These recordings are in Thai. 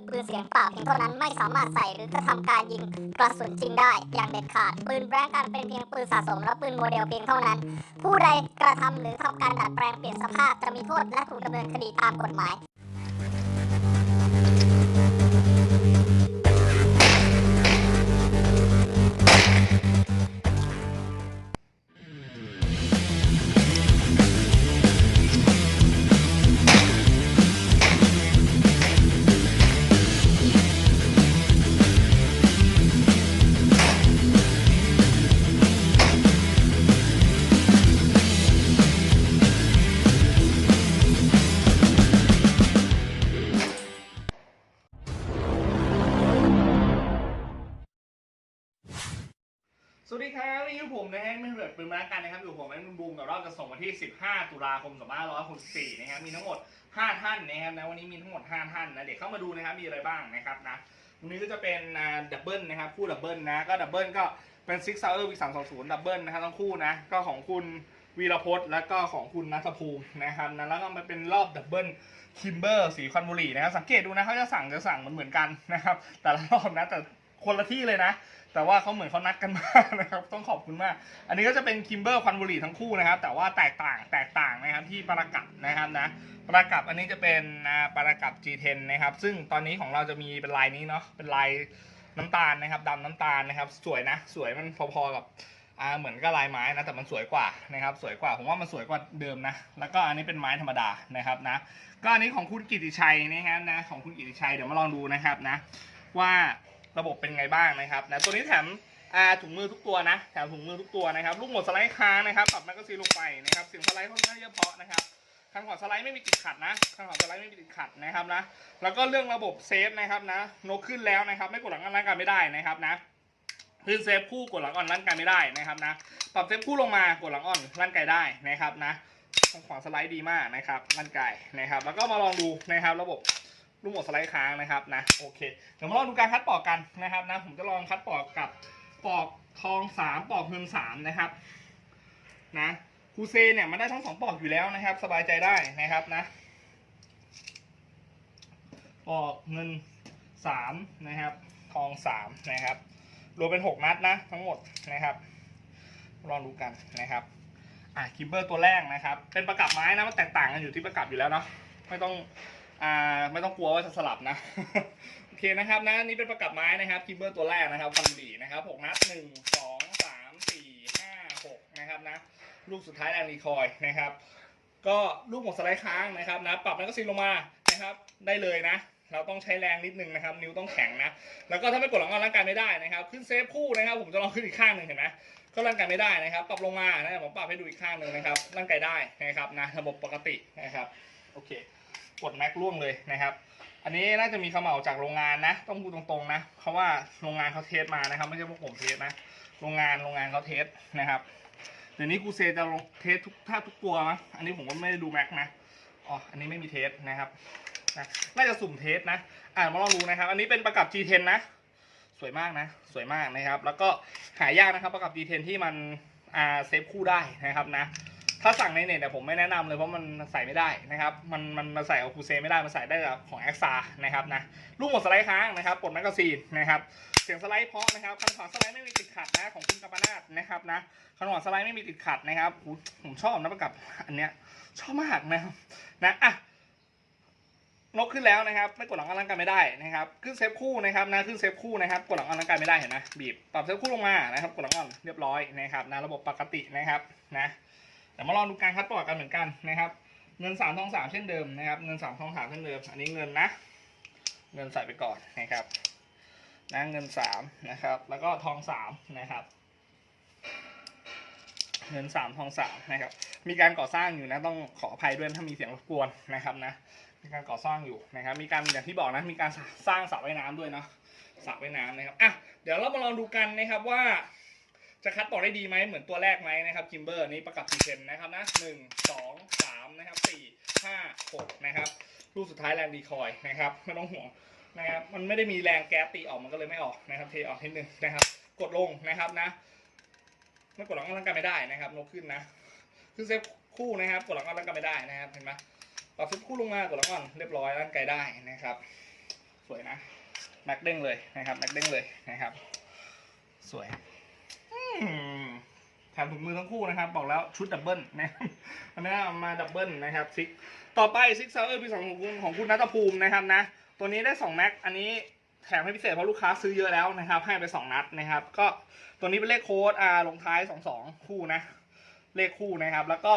คือปืนเสียงเปล่าเพียงเท่านั้นไม่สามารถใส่หรือกระทำการยิงกระสุนจริงได้ อย่างเด็ดขาดปืนแบงกันเป็นเพียงปืนสะสมและปืนโมเดลเพียงเท่านั้น ผู้ใดกระทำหรือทำการดัดแปลงเปลี่ยนสภาพจะมีโทษและถูกดำเนินคดีตามกฎหมาย สวัสดีครับนี่คือผมนะฮะไม่เหือดปืนมากันนะครับอยู่ผมแอนบูมกับรอบจะส่งวันที่ 15 ตุลาคม2564นะครับมีทั้งหมด 5 ท่านนะครับนะวันนี้มีทั้งหมด 5 ท่านนะเดี๋ยวเข้ามาดูนะครับมีอะไรบ้างนะครับนะวันนี้ก็จะเป็นดับเบิลนะครับคู่ดับเบิลนะก็ดับเบิลก็เป็นซิกซาวเออร์วิกสามสองศูนย์ดับเบิลนะครับทั้งคู่นะก็ของคุณวีรพจน์แล้วก็ของคุณนัทภูมินะครับนะแล้วก็มาเป็นรอบดับเบิลคิมเบอร์สีควันบุหรี่นะครับสังเกตดูนะเขาจะสั่งจะสั่งเหมือนเหมือนกันนะครับแต่ละรอบนะแต่ คนละที่เลยนะ แต่ว่าเขาเหมือนเขานัดกันมากนะครับต้องขอบคุณมาก อันนี้ก็จะเป็นคิมเบอร์ควันบุหรี่ทั้งคู่นะครับ แต่ว่าแตกต่างแตกต่างนะครับที่ปรากับนะครับนะปรากับอันนี้จะเป็นปรากับ G10 นะครับ ซึ่งตอนนี้ของเราจะมีเป็นลายนี้เนาะเป็นลายน้ำตาลนะครับดำน้ำตาลนะครับ สวยนะ สวยมันพอๆกับอ่าเหมือนกับลายไม้นะแต่มันสวยกว่านะครับ สวยกว่าผมว่ามันสวยกว่าเดิมนะ แล้วก็อันนี้เป็นไม้ธรรมดานะครับนะก็อันนี้ของคุณกิติชัยนะครับนะของคุณกิติชัยเดี๋ยวมาลองดูนะครับนะว่า ระบบเป็นไงบ้างนะครับนะตัวนี้แถมอาถุงมือทุกตัวนะแถมถุงมือทุกตัวนะครับลูกหมดสไลด์ค้างนะครับปรับแมกกาซีนลงไปนะครับเสียงสไลด์ค่อนข้างเยอะเพาะนะครับข้างขวาสไลด์ไม่มีติดขัดนะข้างขวาสไลด์ไม่มีติดขัดนะครับนะแล้วก็เรื่องระบบเซฟนะครับนะนกขึ้นแล้วนะครับ ไม่กดหลังอันร่างกายไม่ได้นะครับนะขึ้นเซฟคู่กดหลังอ่อนร่างกายไม่ได้นะครับนะปรับเซฟคู่ลงมากดหลังอ่อนร่างกายได้นะครับนะข้างขวาสไลด์ดีมากนะครับร่างกายนะครับ แล้วก็มาลองดูนะครับระบบ ลูกหมดสไลด์ค้างนะครับนะโอเคเดี๋ยวมาลองดูการคัดปอกกันนะครับนะผมจะลองคัดปอกกับปอกทองสามปอกเงินสามนะครับนะครูเซเนี่ยมันได้ทั้งสองปอกอยู่แล้วนะครับ สบายใจได้นะครับนะปอกเงินสามนะครับทองสามนะครับรวมเป็นหกนัดนะทั้งหมดนะครับลองดูกันนะครับอะคิมเบอร์ตัวแรกนะครับ เป็นประกับไม้นะมันแตกต่างกันอยู่ที่ประกับอยู่แล้วเนาะไม่ต้อง อ่าไม่ต้องกลัวว่าจะสลับนะ โอเคนะครับนะนี่เป็นประกับไม้นะครับคิมเบอร์ตัวแรกนะครับฟันดีนะครับหกนัดหนึ่งสองสามสี่ห้าหกนะครับนะลูกสุดท้ายแอนรีคอยนะครับ ก็ลูกหมดสไลด์ค้างนะครับนะปรับแมกกาซีนลงมานะครับได้เลยนะ เราต้องใช้แรงนิดนึงนะครับ นิ้วต้องแข็งนะแล้วก็ถ้าไม่กดหลังงอนร่างกายไม่ได้นะครับ ขึ้นเซฟคู่นะครับ ผมจะลองขึ้นอีกข้างหนึ่งเห็นไหมก็ร่างกายไม่ได้นะครับ ปรับลงมานะผมปรับให้ดูอีกข้างหนึ่งนะครับร่างกายได้นะครับนะระบบปกตินะครับโอเค กดแม็กล่วงเลยนะครับ อันนี้น่าจะมีเขม่าจากโรงงานนะ ต้องพูดตรงๆนะ เพราะว่าโรงงานเขาเทสมานะครับ ไม่ใช่พวกผมเทสนะ โรงงานโรงงานเขาเทสนะครับเดี๋ยวนี้กูเซจะลงเทสทุกท่าทุกตัวนะอันนี้ผมก็ไม่ได้ดูแม็กนะอ๋ออันนี้ไม่มีเทสนะครับนะน่าจะสุ่มเทสนะ อ่ามาลองดูนะครับ อันนี้เป็นประกับ G10 นะ สวยมากนะ สวยมากนะครับ แล้วก็หายากนะครับ ประกับ G10 ที่มันอ่าเซฟคู่ได้นะครับนะ ถ้าสั่งในเน็ตเนี่ยผมไม่แนะนำเลยเพราะมันใส่ไม่ได้นะครับ มันมันมาใส่กับคูเซไม่ได้มันใส่ได้กับของแอ็กซานะครับนะลูกหมดสไลด์ค้างนะครับปลดแมกกาซีนนะครับเสียงสไลด์เพาะนะครับคันขวาสไลด์ไม่มีติดขัดนะของคุณกัปปนาทนะครับนะคันขวาสไลด์ไม่มีติดขัดนะครับผมชอบนะประกับอันเนี้ยชอบมากนะครับนะอะนกขึ้นแล้วนะครับ ไม่กดหลังอลังการไม่ได้นะครับ ขึ้นเซฟคู่นะครับนะขึ้นเซฟคู่นะครับ กดหลังอลังการไม่ได้เห็นไหมบีบปรับเซฟคู่ลงมานะครับ กดหลังอ่อนเรียบร้อยนะครับนะระบบปกตินะครับนะ แต่มาลองดูการคัดปลอกกันเหมือนกันนะครับเงินสามทองสามเช่นเดิมนะครับ เงินสามทองสามเช่นเดิม อันนี้เงินนะ เงินใส่ไปก่อนนะครับนะเงินสามนะครับ แล้วก็ทองสามนะครับ เงินสามทองสามนะครับ มีการก่อสร้างอยู่นะต้องขออภัยด้วยถ้ามีเสียงรบกวนนะครับนะ มีการก่อสร้างอยู่นะครับ มีการอย่างที่บอกนะมีการสร้างสระว่ายน้ำด้วยเนาะสระว่ายน้ำนะครับอะเดี๋ยวเรามาลองดูกันนะครับว่า จะคัดต่อได้ดีไหมเหมือนตัวแรกไหมนะครับคิมเบอร์นี้ประกับทีเทนนะครับนะหนึ่งสองสามนะครับสี่ห้าหกนะครับลูกสุดท้ายแรงดีคอยนะครับไม่ต้องห่วงนะครับมันไม่ได้มีแรงแก๊สตีออกมันก็เลยไม่ออกนะครับเทออกนิดนึงนะครับ กดลงนะครับนะไม่กดหลังร่างกายไม่ได้นะครับนกขึ้นนะขึ้นเซฟคู่นะครับกดหลังร่างกายไม่ได้นะครับเห็นไหมปรับเซฟคู่ลงมากดหลังอ่อนเรียบร้อยร่างกายได้นะครับ สวยนะแม็กเด้งเลยนะครับแม็กเด้งเลยนะครับ สวย แถมถุงมือทั้งคู่นะครับ บอกแล้วชุดดับเบิลนะครับอันนี้เอามาดับเบิลนะครับซิกต่อไปซิกเซอร์ปีสองของคุณของคุณนัทภูมินะครับนะ ตัวนี้ได้2แม็กอันนี้แถมให้พิเศษเพราะลูกค้าซื้อเยอะแล้วนะครับ ให้ไป 2 นัดนะครับ ก็ตัวนี้เป็นเลขโค้ดอ่าลงท้าย 22 คู่นะ เลขคู่นะครับ แล้วก็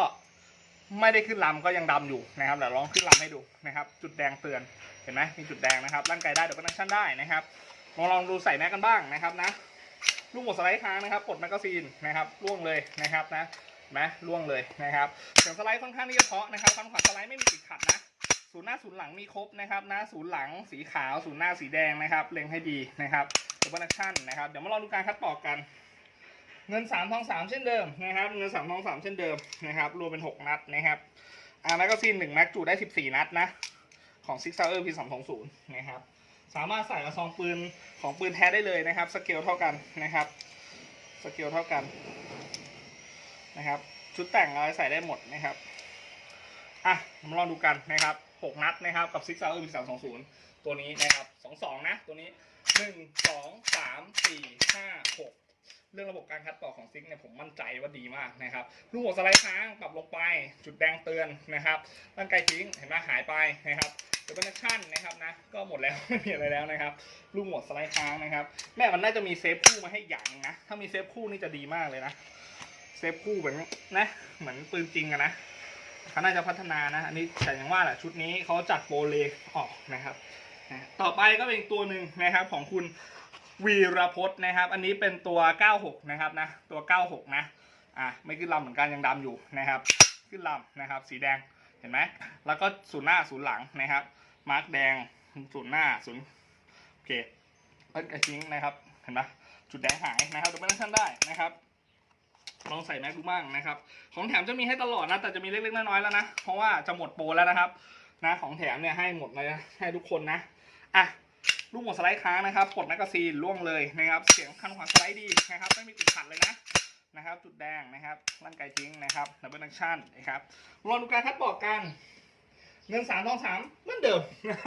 ไม่ได้ขึ้นลำก็ยังดำอยู่นะครับเดี๋ยวลองขึ้นลำให้ดูนะครับ จุดแดงเตือนเห็นไหมมีจุดแดงนะครับร่างกายได้เดี๋ยวก็นักชั่นได้นะครับลองลองดูใส่แม็กกันบ้างนะครับนะ ลูกหมดสไลด์ค้างนะครับกดแมกกาซีนนะครับล่วงเลยนะครับนะนไหมล่วงเลยนะครับเสียงสไลด์ค่อนข้างที่จะเพาะนะครับฝั่งขวาสไลด์ไม่มีติดขัดนะศูนย์หน้าศูนย์หลังมีครบนะครับนะศูนย์หลังสีขาวศูนย์หน้าสีแดงนะครับเล็งให้ดีนะครับดับเบิลแอคชั่นนะครับเดี๋ยวมาลองดูการคัดปอกกัน เงินสามทองสามเช่นเดิมนะครับเงินสามทองสามเช่นเดิมนะครับรวมเป็นหกนัดนะครับอ่าแมกกาซีนหนึ่งแม็กจุได้สิบสี่นัดนะของซิกซาเออร์พีสองสองศูนย์นะครับ สามารถใส่กระซองปืนของปืนแท้ได้เลยนะครับ สเกลเท่ากันนะครับ สเกลเท่ากันนะครับ ชุดแต่งอะไรใส่ได้หมดนะครับ อะมาลองดูกันนะครับหกนัดนะครับ กับซิกซาวเออร์สามสองศูนย์ตัวนี้นะครับสองสองนะตัวนี้หนึ่งสองสามสี่ห้าหกเรื่องระบบการคัดต่อของซิกเนี่ยผมมั่นใจว่าดีมากนะครับลูกหัวสไลด์ค้างปรับลงไปจุดแดงเตือนนะครับร่างกายทิ้งเห็นไหมหายไปนะครับ ดบเบิลชั่นนะครับนะก็หมดแล้วไม่มีอะไรแล้วนะครับลูกหมดสไลด์ค้างนะครับ แม่มันน่าจะมีเซฟคู่มาให้อย่างนะถ้ามีเซฟคู่นี่จะดีมากเลยนะเซฟคู่เหมือนนะเหมือนปืนจริงอะนะเขาน่าจะพัฒนานะอันนี้แต่อย่างว่าแหละชุดนี้เขาจัดโปรเลออกนะครับต่อไปก็เป็นตัวหนึ่งนะครับของคุณวีรพจน์นะครับ อันนี้เป็นตัว 96 นะครับนะตัว 96 นะอะไม่ขึ้นลำเหมือนกันยังดำอยู่นะครับ ขึ้นลำนะครับ สีแดง เห็นไหมแล้วก็ศูนย์หน้าศูนย์หลังนะครับ มาร์กแดงศูนย์หน้าศูนย์โอเคเอิร์กระชิงนะครับ เห็นไหมจุดแดงหายนะครับดูไม่ต้องชั่นได้นะครับลองใส่แม็กดูบ้างนะครับ ของแถมจะมีให้ตลอดนะ แต่จะมีเล็กๆน้อยๆแล้วนะ เพราะว่าจะหมดโปรแล้วนะครับ นะ ของแถมเนี่ยให้หมดเลยนะให้ทุกคนนะ อะ ลูกหมดสไลด์ค้างนะครับกดแมกกาซีนล่วงเลยนะครับ เสียงคันขวาสไลด์ดีนะครับ ไม่มีติดขัดเลยนะ นะครับ จุดแดงนะครับร่างกายทิ้งนะครับดับเบิลแอคชั่นนะครับรอดูการคัดบอกกันเงินสามทองสามเหมือนเดิมนะ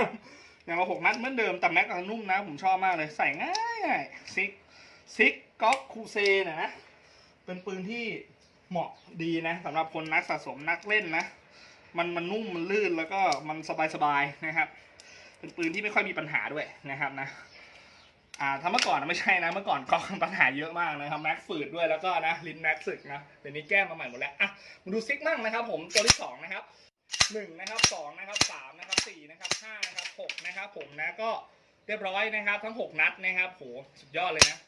อย่างละหกนัดเหมือนเดิมแต่แม็กกับนุ่มนะ ผมชอบมากเลยใส่ง่ายซิกซิกก๊อกคูเซเนี่ยนะ เป็นปืนที่เหมาะดีนะสำหรับคนนักสะสมนักเล่นนะ มันมันนุ่มมันลื่นแล้วก็มันสบายๆนะครับ เป็นปืนที่ไม่ค่อยมีปัญหาด้วยนะครับนะ อ่าถ้าเมื่อก่อนนะไม่ใช่นะเมื่อก่อนก็ปัญหาเยอะมากนะครับแม็กฝืดด้วยแล้วก็นะลิ้นแม็กสึกนะเดี๋ยวนี้แก้มาใหม่หมดแล้วอะมาดูซิกมั่งนะครับ ผมตัวที่สองนะครับหนึ่งนะครับสองนะครับสามนะครับสี่นะครับห้านะครับหกนะครับผมนะก็เรียบร้อยนะครับ ทั้งหกนัดนะครับโหสุดยอดเลยนะ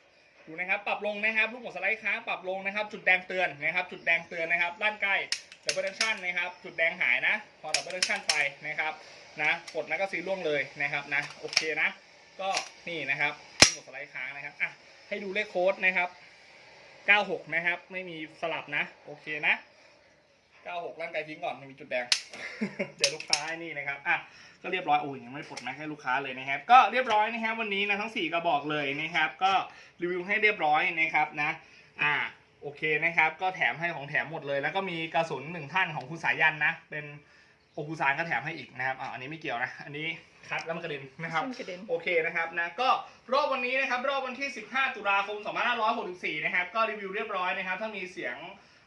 ดูนะครับปรับลงนะครับลูกหมดสไลด์ค้างปรับลงนะครับ จุดแดงเตือนนะครับ จุดแดงเตือนนะครับด้านใกล้ดับเบิลเดนชั่นนะครับจุดแดงหายนะ พอดับเบิลชั่นไปนะครับนะกดแล้วก็ซีล่วงเลยนะครับนะโอเคนะ ก็นี่นะครับ ดสไลด์ค้างนะครับอะให้ดูเลขโค้ดนะครับ 96 นะครับ ไม่มีสลับนะ โอเคนะ 96 ร่างกายทิ้งก่อนม่มีจุดแดง เดี๋ยวลูกค้านี่นะครับอะก็เรียบร้อยโอ้ยยังไม่ปลดแม็กให้ลูกค้าเลยนะครับ ก็เรียบร้อยนะครับวันนี้นะทั้ง 4กระบอกเลยนะครับ ก็รีวิวให้เรียบร้อยนะครับนะอ่าโอเคนะครับ ก็แถมให้ของแถมหมดเลย แล้วก็มีกระสุนหนึ่งท่านของคุณสายันนะ เป็น โอคุซานก็แถมให้อีกนะครับอ่าอันนี้ไม่เกี่ยวนะ อันนี้คัดแล้วมันกระเด็นนะครับขึ้นกระเด็น โอเคนะครับนะ ก็รอบวันนี้นะครับ รอบวันที่ 15 ตุลาคม 2564 นะครับ ก็รีวิวเรียบร้อยนะครับ ถ้ามีเสียง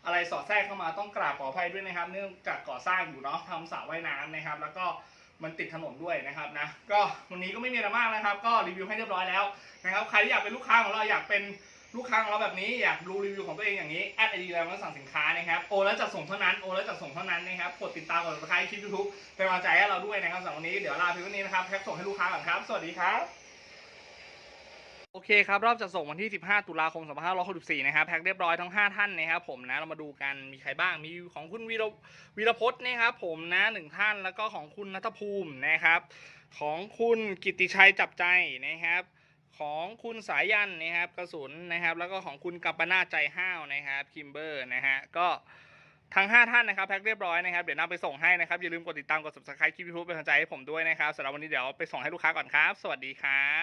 อะไรสอดแทรกเข้ามาต้องกราบขออภัยด้วยนะครับ เนื่องจากก่อสร้างอยู่เนาะทำสระว่ายน้ำนะครับ แล้วก็มันติดถนนด้วยนะครับนะ ก็วันนี้ก็ไม่มีอะไรมากนะครับ ก็รีวิวให้เรียบร้อยแล้วนะครับ ใครที่อยากเป็นลูกค้าของเราอยากเป็น ลูกค้าของเราแบบนี้อยากดูรีวิวของตัวเองอย่างนี้แอดไอดีแล้วมาสั่งสินค้านะครับโอแล้วจัดส่งเท่านั้นโอแล้วจัดส่งเท่านั้นนะครับกดติดตามกดติดตามคลิปยูทูบเป็นกำลังใจให้เราด้วยนะครับสำหรับวันนี้เดี๋ยวลาเพียงเท่านี้นะครับแพ็คส่งให้ลูกค้าก่อนครับ สวัสดีครับโอเคครับรอบจัดส่งวันที่ 15 ตุลาคม 2564 นะครับแพ็คเรียบร้อยทั้ง 5 ท่านนะครับผมนะเรามาดูกันมีใครบ้างมีของคุณวีรวีรพจน์นะครับผมนะหนึ่งท่านแล้วก็ของคุณนัทภูมินะครับ ของคุณกิติชัยจับใจนะครับ ของคุณสายยันนะครับกระสุนนะครับ แล้วก็ของคุณกัปปนาใจห้าวนะครับคิมเบอร์นะฮะก็ทั้ง 5 ท่านนะครับแพ็คเรียบร้อยนะครับเดี๋ยวนำไปส่งให้นะครับอย่าลืมกดติดตามกด subscribe คลิปยูทูบเป็นกำลังใจให้ผมด้วยนะครับสำหรับวันนี้เดี๋ยวไปส่งให้ลูกค้าก่อนครับ สวัสดีครับ